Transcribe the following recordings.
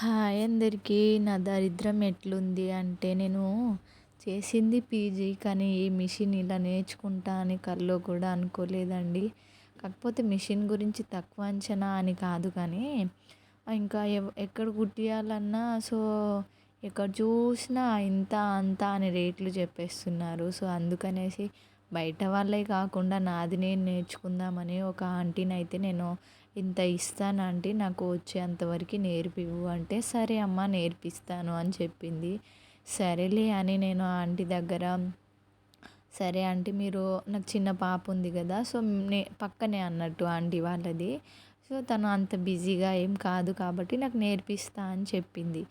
Hi అందరికీ. నా దరిద్రం ఎట్లుంది అంటే నేను చేసింది పీజీ కానీ ఈ మిషన్ ఇలా నేర్చుకుంటా అని కల్లో కూడా అనుకోలేదండి. కాకపోతే మిషన్ గురించి తక్కువ అంచనా అని కాదు కానీ ఇంకా ఎక్కడ కుట్టియాలన్నా సో ఎక్కడ చూసినా ఇంత అంత అని రేట్లు చెప్పేస్తున్నారు. సో అందుకనేసి బయట వాళ్ళే కాకుండా నాది నేను నేర్చుకుందామని ఒక ఆంటీని అయితే నేను ఇంత ఇస్తాను ఆంటీ నాకు వచ్చేంతవరకు నేర్పివు అంటే సరే అమ్మ నేర్పిస్తాను అని చెప్పింది. సరేలే అని నేను ఆంటీ దగ్గర సరే ఆంటీ మీరు నాకు చిన్న పాప ఉంది కదా సో నే పక్కనే అన్నట్టు ఆంటీ వాళ్ళది. సో తను అంత బిజీగా ఏం కాదు కాబట్టి నాకు నేర్పిస్తా అని చెప్పింది.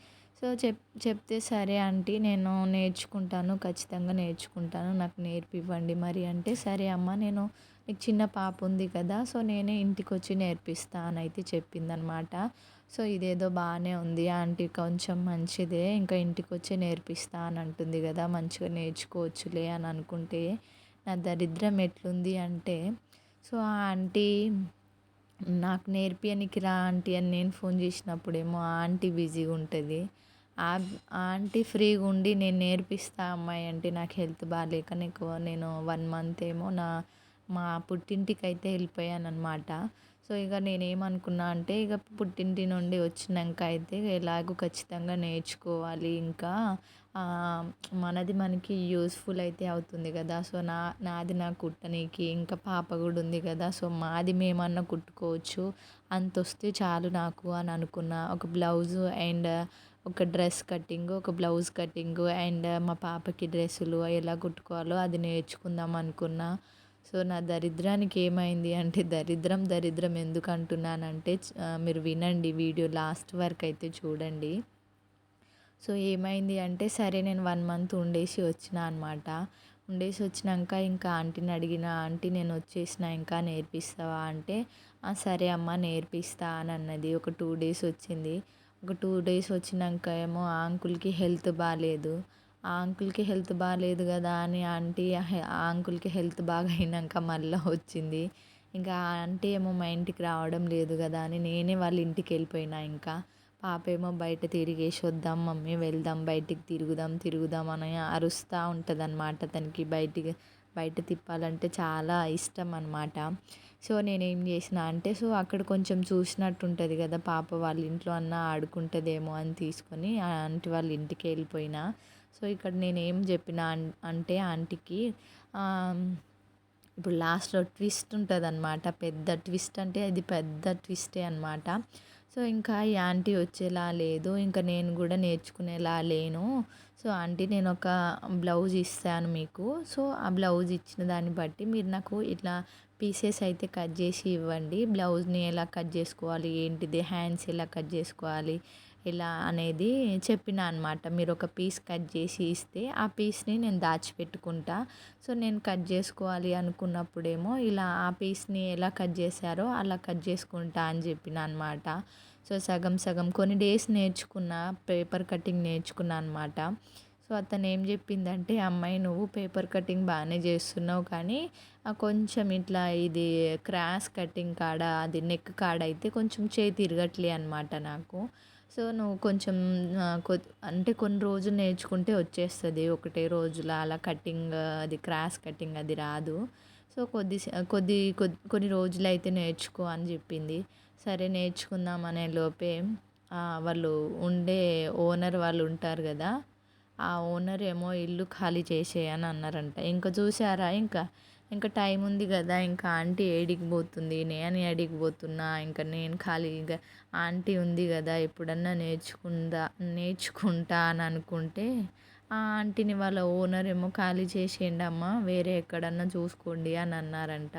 సో చెప్ చెప్తే సరే ఆంటీ నేను నేర్చుకుంటాను ఖచ్చితంగా నేర్చుకుంటాను నాకు నేర్పివ్వండి మరి అంటే సరే అమ్మ నేను నీకు చిన్న పాప ఉంది కదా సో నేనే ఇంటికి వచ్చి నేర్పిస్తా అని అయితే చెప్పిందనమాట. సో ఇదేదో బాగానే ఉంది ఆంటీ కొంచెం మంచిదే ఇంకా ఇంటికి వచ్చి నేర్పిస్తా అని అంటుంది కదా మంచిగా నేర్చుకోవచ్చులే అని అనుకుంటే నా దరిద్రం ఎట్లుంది అంటే సో ఆ ఆంటీ నాకు నేర్పియనికి రా ఆంటీ అని నేను ఫోన్ చేసినప్పుడేమో ఆ ఆంటీ బిజీగా ఉంటుంది. ఆ ఆంటీ ఫ్రీగా ఉండి నేను నేర్పిస్తా అమ్మాయి అంటే నాకు హెల్త్ బాగాలేక నీకు నేను వన్ మంత్ ఏమో నా మా పుట్టింటికి అయితే వెళ్ళిపోయాను అనమాట సో ఇక నేనేమనుకున్నా అంటే ఇక పుట్టింటి నుండి వచ్చినాక అయితే ఎలాగో ఖచ్చితంగా నేర్చుకోవాలి. ఇంకా మనది మనకి యూస్ఫుల్ అయితే అవుతుంది కదా. సో నా నాది నా కుట్టనీకి ఇంకా పాప కూడా ఉంది కదా. సో మాది మేమన్నా కుట్టుకోవచ్చు. అంత వస్తే చాలు నాకు అని అనుకున్నా. ఒక బ్లౌజు అండ్ ఒక డ్రెస్ కటింగ్ ఒక బ్లౌజ్ కటింగ్ అండ్ మా పాపకి డ్రెస్సులు ఎలా కుట్టుకోవాలో అది నేర్చుకుందాం అనుకున్నా. సో నా దరిద్రానికి ఏమైంది అంటే దరిద్రం దరిద్రం ఎందుకు అంటున్నానంటే మీరు వినండి వీడియో లాస్ట్ వరకు అయితే చూడండి. సో ఏమైంది అంటే సరే నేను వన్ మంత్ ఉండేసి వచ్చిన అనమాట ఉండేసి వచ్చినాక ఇంకా ఆంటీని అడిగిన ఆంటీ నేను వచ్చేసిన ఇంకా నేర్పిస్తావా? అంటే సరే అమ్మ నేర్పిస్తా అని అన్నది. ఒక టూ డేస్ వచ్చింది. ఒక టూ డేస్ వచ్చినాక ఏమో ఆ అంకుల్కి హెల్త్ బాగాలేదు ఆ అంకుల్కి హెల్త్ బాగాలేదు కదా అని ఆంటీ ఆ అంకుల్కి హెల్త్ బాగా అయినాక మళ్ళీ వచ్చింది. ఇంకా ఆంటీ ఏమో మా ఇంటికి రావడం లేదు కదా అని నేనే వాళ్ళ ఇంటికి వెళ్ళిపోయినా ఇంకా. పాప ఏమో బయట తిరిగేసి వద్దాం మమ్మీ వెళ్దాం బయటికి తిరుగుదాం తిరుగుదాం అని అరుస్తూ ఉంటుంది అనమాట తనకి. బయటికి బయట తిప్పాలంటే చాలా ఇష్టం అనమాట సో నేనేం చేసిన అంటే సో అక్కడ కొంచెం చూసినట్టు ఉంటుంది కదా పాప వాళ్ళ ఇంట్లో అన్న ఆడుకుంటుందేమో అని తీసుకొని ఆంటీ వాళ్ళ ఇంటికి వెళ్ళిపోయినా. సో ఇక్కడ నేను ఏం చెప్పిన అంటే ఆంటీకి ఇప్పుడు లాస్ట్లో ట్విస్ట్ ఉంటుంది అనమాట పెద్ద ట్విస్ట్ అంటే అది పెద్ద ట్విస్టే అనమాట సో ఇంకా ఈ ఆంటీ వచ్చేలా లేదు. ఇంకా నేను కూడా నేర్చుకునేలా లేను. సో ఆంటీ నేను ఒక బ్లౌజ్ ఇస్తాను మీకు. సో ఆ బ్లౌజ్ ఇచ్చిన దాన్ని బట్టి మీరు నాకు ఇట్లా పీసెస్ అయితే కట్ చేసి ఇవ్వండి. బ్లౌజ్ని ఎలా కట్ చేసుకోవాలి? ఏంటిది? హ్యాండ్స్ ఎలా కట్ చేసుకోవాలి? ఇలా అనేది చెప్పిన అనమాట మీరు ఒక పీస్ కట్ చేసి ఇస్తే ఆ పీస్ని నేను దాచిపెట్టుకుంటా. సో నేను కట్ చేసుకోవాలి అనుకున్నప్పుడేమో ఇలా ఆ పీస్ని ఎలా కట్ చేశారో అలా కట్ చేసుకుంటా అని చెప్పిన అనమాట సో సగం సగం కొన్ని డేస్ నేర్చుకున్న పేపర్ కటింగ్ నేర్చుకున్నా అనమాట సో అతను ఏం చెప్పిందంటే అమ్మాయి నువ్వు పేపర్ కటింగ్ బాగానే చేస్తున్నావు కానీ కొంచెం ఇట్లా ఇది క్రాస్ కటింగ్ కాడ అది నెక్ కాడ అయితే కొంచెం చేయి తిరగట్లే అనమాట నాకు. సో నువ్వు కొంచెం అంటే కొన్ని రోజులు నేర్చుకుంటే వచ్చేస్తుంది. ఒకటే రోజుల అలా కటింగ్ అది క్రాస్ కటింగ్ అది రాదు. సో కొద్ది కొద్ది కొన్ని రోజులు అయితే నేర్చుకో అని చెప్పింది. సరే నేర్చుకుందాం అనే లోపే వాళ్ళు ఉండే ఓనర్ వాళ్ళు ఉంటారు కదా ఆ ఓనర్ ఏమో ఇల్లు ఖాళీ చేసేయని అన్నారంట. ఇంకా చూసారా ఇంకా ఇంకా టైం ఉంది కదా ఇంకా ఆంటీ ఏడికి పోతుంది నేను ఏడికి పోతున్నా ఇంకా నేను ఖాళీగా ఆంటీ ఉంది కదా ఎప్పుడన్నా నేర్చుకుందా నేర్చుకుంటా అని అనుకుంటే ఆ ఆంటీని వాళ్ళ ఓనర్ ఏమో ఖాళీ చేసేయండి అమ్మ వేరే ఎక్కడన్నా చూసుకోండి అని అన్నారంట.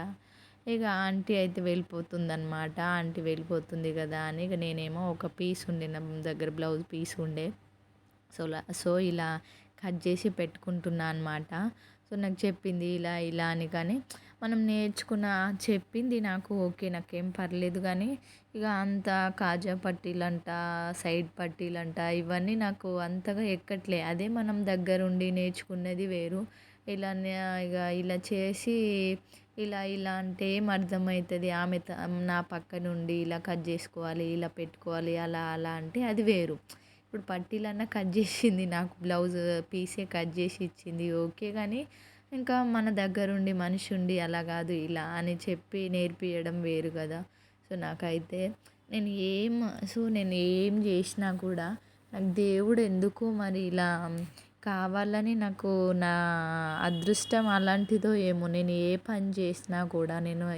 ఇక ఆంటీ అయితే వెళ్ళిపోతుంది అనమాట ఆంటీ వెళ్ళిపోతుంది కదా అని ఇక నేనేమో ఒక పీస్ ఉండే నా దగ్గర బ్లౌజ్ పీస్ ఉండే సో సో ఇలా కట్ చేసి పెట్టుకుంటున్నా అనమాట సో నాకు చెప్పింది ఇలా ఇలా అని కానీ మనం నేర్చుకున్న చెప్పింది నాకు ఓకే నాకేం పర్లేదు కానీ ఇక అంత కాజా పట్టీలంట సైడ్ పట్టీలంట ఇవన్నీ నాకు అంతగా ఎక్కట్లే. అదే మనం దగ్గరుండి నేర్చుకున్నది వేరు. ఇలా ఇక ఇలా చేసి ఇలా ఇలా అంటే ఏం అర్థమవుతుంది ఆమె నా పక్క నుండి ఇలా కట్ చేసుకోవాలి ఇలా పెట్టుకోవాలి అలా అలా అంటే అది వేరు. ఇప్పుడు పట్టీలన్నా కట్ చేసింది నాకు బ్లౌజ్ పీసే కట్ చేసి ఇచ్చింది ఓకే కానీ ఇంకా మన దగ్గరుండి మనిషి ఉండి అలా కాదు ఇలా అని చెప్పి నేర్పియడం వేరు కదా. సో నాకైతే నేను ఏం సో నేను ఏం చేసినా కూడా నాకు దేవుడు ఎందుకు మరి ఇలా కావాలని నాకు నా అదృష్టం అలాంటిదో ఏమో నేను ఏ పని చేసినా కూడా నేను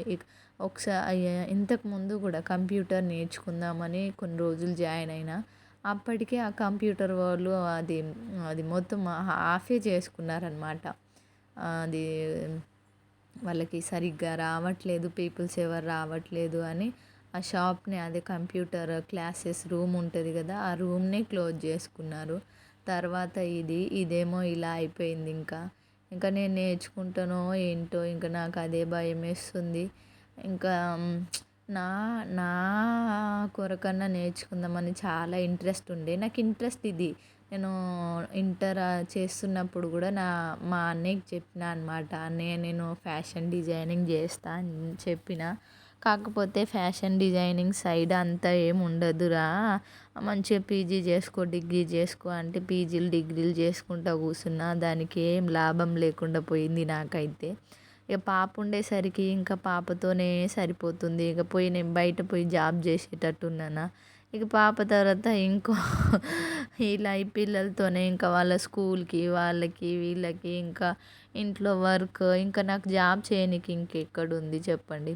ఒకసారి ఇంతకుముందు కూడా కంప్యూటర్ నేర్చుకుందామని కొన్ని రోజులు జాయిన్ అయినా అప్పటికే ఆ కంప్యూటర్ వాళ్ళు అది అది మొత్తం ఆఫే చేసుకున్నారనమాట అది వాళ్ళకి సరిగ్గా రావట్లేదు పీపుల్స్ ఎవరు రావట్లేదు అని ఆ షాప్ని అదే కంప్యూటర్ క్లాసెస్ రూమ్ ఉంటుంది కదా ఆ రూమ్నే క్లోజ్ చేసుకున్నారు. తర్వాత ఇది ఇదేమో ఇలా అయిపోయింది ఇంకా. ఇంకా నేను నేర్చుకుంటానో ఏంటో ఇంకా నాకు అదే భయం వేస్తుంది. ఇంకా నా నా కొరకన్నా నేర్చుకుందామని చాలా ఇంట్రెస్ట్ ఉండే. నాకు ఇంట్రెస్ట్ ఇది. నేను ఇంటర్ చేస్తున్నప్పుడు కూడా నా మా అన్నయ్యకి చెప్పిన అనమాట అన్నయ్య నేను ఫ్యాషన్ డిజైనింగ్ చేస్తా అని చెప్పిన. కాకపోతే ఫ్యాషన్ డిజైనింగ్ సైడ్ అంతా ఏం ఉండదురా. మంచిగా పీజీ చేసుకో డిగ్రీ చేసుకో అంటే పీజీలు డిగ్రీలు చేసుకుంటా కూర్చున్నా. దానికి ఏం లాభం లేకుండా పోయింది నాకైతే. ఇక పాప ఉండేసరికి ఇంకా పాపతోనే సరిపోతుంది. ఇక పోయి నేను బయట పోయి జాబ్ చేసేటట్టున్నానా. ఇక పాప తర్వాత ఇంకో ఇలా ఈ పిల్లలతోనే ఇంకా వాళ్ళ స్కూల్కి వాళ్ళకి వీళ్ళకి ఇంకా ఇంట్లో వర్క్ ఇంకా నాకు జాబ్ చేయనీకి ఇంకెక్కడుంది చెప్పండి.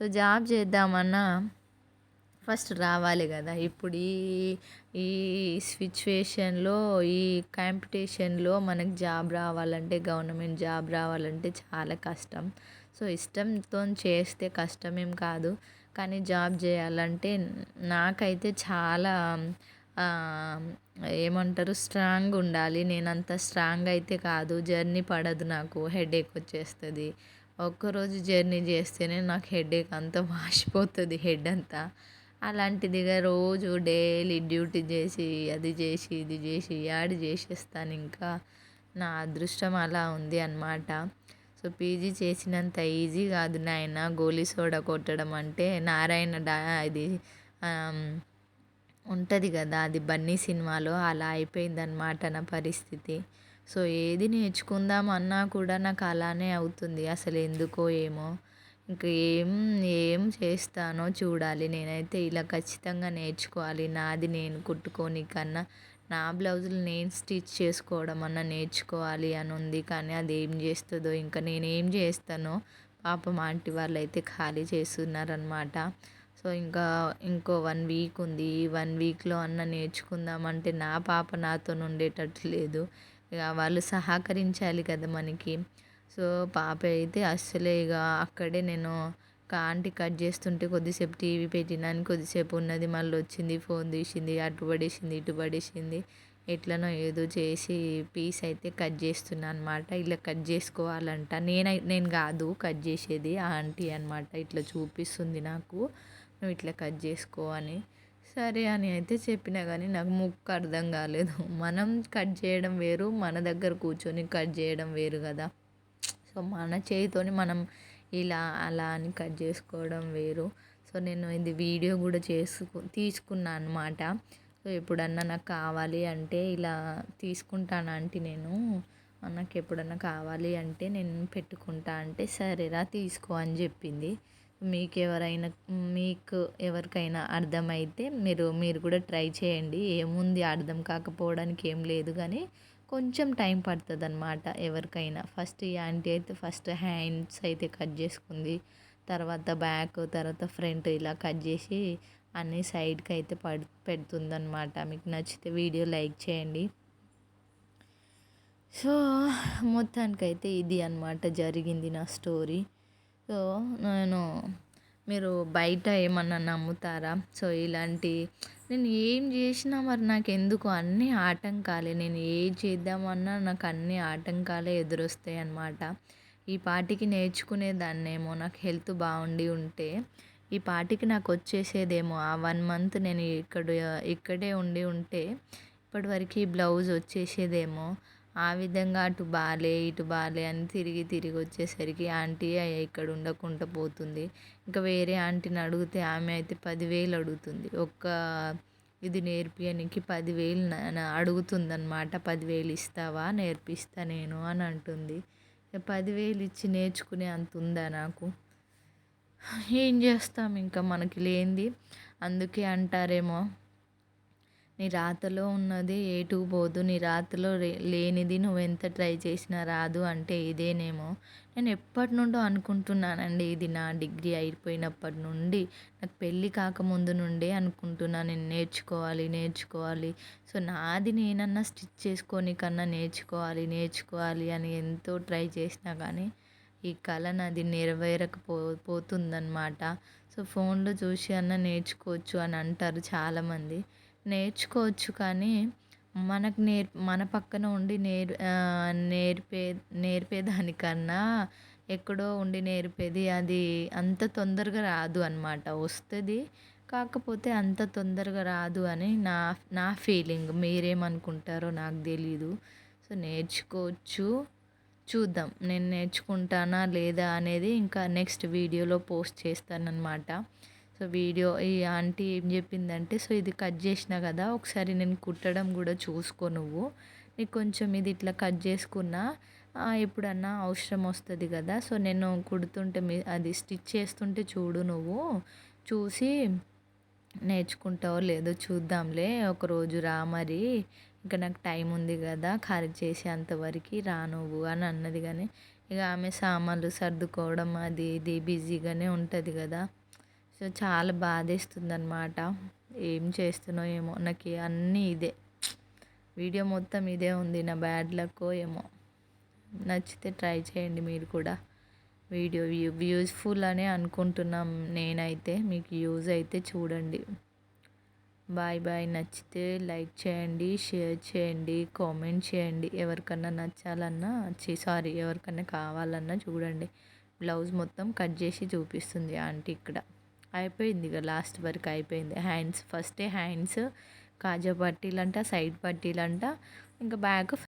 సో జాబ్ చేద్దామన్నా ఫస్ట్ రావాలి కదా. ఇప్పుడు ఈ ఈ సిచ్యువేషన్లో ఈ కాంపిటీషన్లో మనకు జాబ్ రావాలంటే గవర్నమెంట్ జాబ్ రావాలంటే చాలా కష్టం. సో ఇష్టంతో చేస్తే కష్టమేం కాదు. కానీ జాబ్ చేయాలంటే నాకైతే చాలా ఏమంటారు స్ట్రాంగ్ ఉండాలి. నేను అంత స్ట్రాంగ్ అయితే కాదు. జర్నీ పడదు నాకు. హెడేక్ వచ్చేస్తుంది. ఒక్కరోజు జర్నీ చేస్తేనే నాకు హెడేక్ అంతా వాసిపోతుంది హెడ్ అంతా. అలాంటిదిగా రోజు డైలీ డ్యూటీ చేసి అది చేసి ఇది చేసి యాడ్ చేసేస్తాను ఇంకా. నా అదృష్టం అలా ఉంది అనమాట సో పీజీ చేసినంత ఈజీ కాదు నాయన. గోలీ సోడా కొట్టడం అంటే నారాయణ డా ఇది ఉంటుంది కదా అది బన్నీ సినిమాలో అలా అయిపోయిందనమాట నా పరిస్థితి. సో ఏది నేర్చుకుందాం అన్నా కూడా నాకు అలానే అవుతుంది. అసలు ఎందుకో ఏమో. ఇంకా ఏం ఏం చేస్తానో చూడాలి. నేనైతే ఇలా ఖచ్చితంగా నేర్చుకోవాలి. నాది నేను కుట్టుకోని కన్నా నా బ్లౌజులు నేను స్టిచ్ చేసుకోవడం అన్న నేర్చుకోవాలి అని ఉంది. కానీ అది ఏం చేస్తుందో ఇంకా నేను ఏం చేస్తానో పాపం ఆంటీ వాళ్ళు అయితే ఖాళీ చేస్తున్నారనమాట సో ఇంకా ఇంకో వన్ వీక్ ఉంది. ఈ వన్ వీక్లో అన్న నేర్చుకుందామంటే నా పాప నాతో ఉండేటట్టు లేదు. ఇక వాళ్ళు సహకరించాలి కదా మనకి. సో పాప అయితే అస్సలే ఇక అక్కడే నేను ఆంటీ కట్ చేస్తుంటే కొద్దిసేపు టీవీ పెట్టినాను కొద్దిసేపు ఉన్నది. మళ్ళీ వచ్చింది ఫోన్ తీసింది అటు పడేసింది ఇటు పడేసింది. ఎట్లనో ఏదో చేసి పీస్ అయితే కట్ చేస్తున్నా అనమాట ఇలా కట్ చేసుకోవాలంట. నేనై నేను కాదు కట్ చేసేది ఆ ఆంటీ అనమాట ఇట్లా చూపిస్తుంది నాకు. నువ్వు ఇట్లా కట్ చేసుకో అని. సరే అని అయితే చెప్పినా కానీ నాకు ముక్కు అర్థం కాలేదు. మనం కట్ చేయడం వేరు మన దగ్గర కూర్చొని కట్ చేయడం వేరు కదా. సో మన చేతితోని మనం ఇలా అలా అని కట్ చేసుకోవడం వేరు. సో నేను ఇది వీడియో కూడా చేసుకు తీసుకున్నాను అనమాట సో ఎప్పుడన్నా నాకు కావాలి అంటే ఇలా తీసుకుంటాను అంటే నేను. నాకు ఎప్పుడన్నా కావాలి అంటే నేను పెట్టుకుంటా అంటే సరేరా తీసుకో అని చెప్పింది. మీకు ఎవరైనా మీకు ఎవరికైనా అర్థమైతే మీరు మీరు కూడా ట్రై చేయండి. ఏముంది అర్థం కాకపోవడానికి ఏం లేదు కానీ కొంచెం టైం పడుతుంది అనమాట ఎవరికైనా. ఫస్ట్ ఈ ఆంటీ అయితే ఫస్ట్ హ్యాండ్స్ అయితే కట్ చేసుకుంది. తర్వాత బ్యాక్ తర్వాత ఫ్రంట్ ఇలా కట్ చేసి అన్ని సైడ్కి అయితే పడు పెడుతుందనమాట మీకు నచ్చితే వీడియో లైక్ చేయండి. సో మొత్తానికైతే ఇది అనమాట జరిగింది నా స్టోరీ. సో నేను మీరు బయట ఏమన్నా నమ్ముతారా? సో ఇలాంటి నేను ఏం చేసినా మరి నాకు ఎందుకు అన్నీ ఆటంకాలే. నేను ఏం చేద్దామన్నా నాకు అన్ని ఆటంకాలే ఎదురొస్తాయి అన్నమాట ఈ పాటికి నేర్చుకునేదాన్నేమో. నాకు హెల్త్ బాగుండి ఉంటే ఈ పాటికి నాకు వచ్చేసేదేమో ఆ వన్ మంత్ నేను ఇక్కడ ఇక్కడే ఉండి ఉంటే ఇప్పటివరకు బ్లౌజ్ వచ్చేసేదేమో. ఆ విధంగా అటు బాలే ఇటు బాలే అని తిరిగి తిరిగి వచ్చేసరికి ఆంటీ ఇక్కడ ఉండకుండా పోతుంది. ఇంకా వేరే ఆంటీని అడిగితే ఆమె అయితే పదివేలు అడుగుతుంది. ఒక్క ఇది నేర్పియనికి పదివేలు అడుగుతుంది అనమాట పదివేలు ఇస్తావా? నేర్పిస్తా నేను అని అంటుంది. పదివేలు ఇచ్చి నేర్చుకునే అంత ఉందా నాకు? ఏం చేస్తాం ఇంకా మనకి లేనిది. అందుకే అంటారేమో నీ రాతలో ఉన్నది ఏటు పోదు నీ రాతలో లేనిది నువ్వు ఎంత ట్రై చేసినా రాదు అంటే ఇదేనేమో. నేను ఎప్పటి నుండో అనుకుంటున్నానండి ఇది నా డిగ్రీ అయిపోయినప్పటి నుండి. నాకు పెళ్ళి కాకముందు నుండే అనుకుంటున్నా నేను నేర్చుకోవాలి నేర్చుకోవాలి. సో నాది నేనన్నా స్టిచ్ చేసుకొని కన్నా నేర్చుకోవాలి నేర్చుకోవాలి అని ఎంతో ట్రై చేసినా కానీ ఈ కళ నాది నెరవేరకపో పోతుందన్నమాట. సో ఫోన్లో చూసి అన్న నేర్చుకోవచ్చు అని అంటారు చాలామంది. నేర్చుకోవచ్చు కానీ మనకు నేర్ మన పక్కన ఉండి నేర్ నేర్పే నేర్పేదానికన్నా ఎక్కడో ఉండి నేర్పేది అది అంత తొందరగా రాదు అనమాట వస్తుంది కాకపోతే అంత తొందరగా రాదు అని నా నా ఫీలింగ్. మీరేమనుకుంటారో నాకు తెలీదు. సో నేర్చుకోవచ్చు. చూద్దాం. నేను నేర్చుకుంటానా లేదా అనేది ఇంకా నెక్స్ట్ వీడియోలో పోస్ట్ చేస్తానన్నమాట. సో వీడియో ఈ ఆంటీ ఏం చెప్పిందంటే సో ఇది కట్ చేసిన కదా ఒకసారి నేను కుట్టడం కూడా చూసుకో నువ్వు. నీకు కొంచెం ఇది ఇట్లా కట్ చేసుకున్నా ఎప్పుడన్నా అవసరం వస్తుంది కదా. సో నేను కుడుతుంటే మీ అది స్టిచ్ చేస్తుంటే చూడు నువ్వు. చూసి నేర్చుకుంటావో లేదో చూద్దాంలే. ఒకరోజు రా మరి. ఇంకా నాకు టైం ఉంది కదా ఖాళీ చేసేంతవరకు రా నువ్వు అని అన్నది. కానీ ఇక ఆమె సామాన్లు సర్దుకోవడం అది ఇది బిజీగానే ఉంటుంది కదా. సో చాలా బాధేస్తుంది అనమాట ఏం చేస్తున్నావు ఏమో. నాకు అన్నీ ఇదే. వీడియో మొత్తం ఇదే ఉంది. నా బ్యాడ్ లక్ ఏమో. నచ్చితే ట్రై చేయండి మీరు కూడా. వీడియో యూజ్ఫుల్ అనే అనుకుంటున్నాం నేనైతే. మీకు యూజ్ అయితే చూడండి. Bye bye. నచ్చితే లైక్ చేయండి షేర్ చేయండి కామెంట్ చేయండి. ఎవరికన్నా నచ్చాలన్నా సారీ ఎవరికన్నా కావాలన్నా చూడండి. బ్లౌజ్ మొత్తం కట్ చేసి చూపిస్తుంది ఆంటీ ఇక్కడ. అయిపోయింది ఇక లాస్ట్ వరకు అయిపోయింది. హ్యాండ్స్ ఫస్టే హ్యాండ్స్ కాజా పట్టీలంట సైడ్ పట్టీలంట ఇంకా బ్యాక్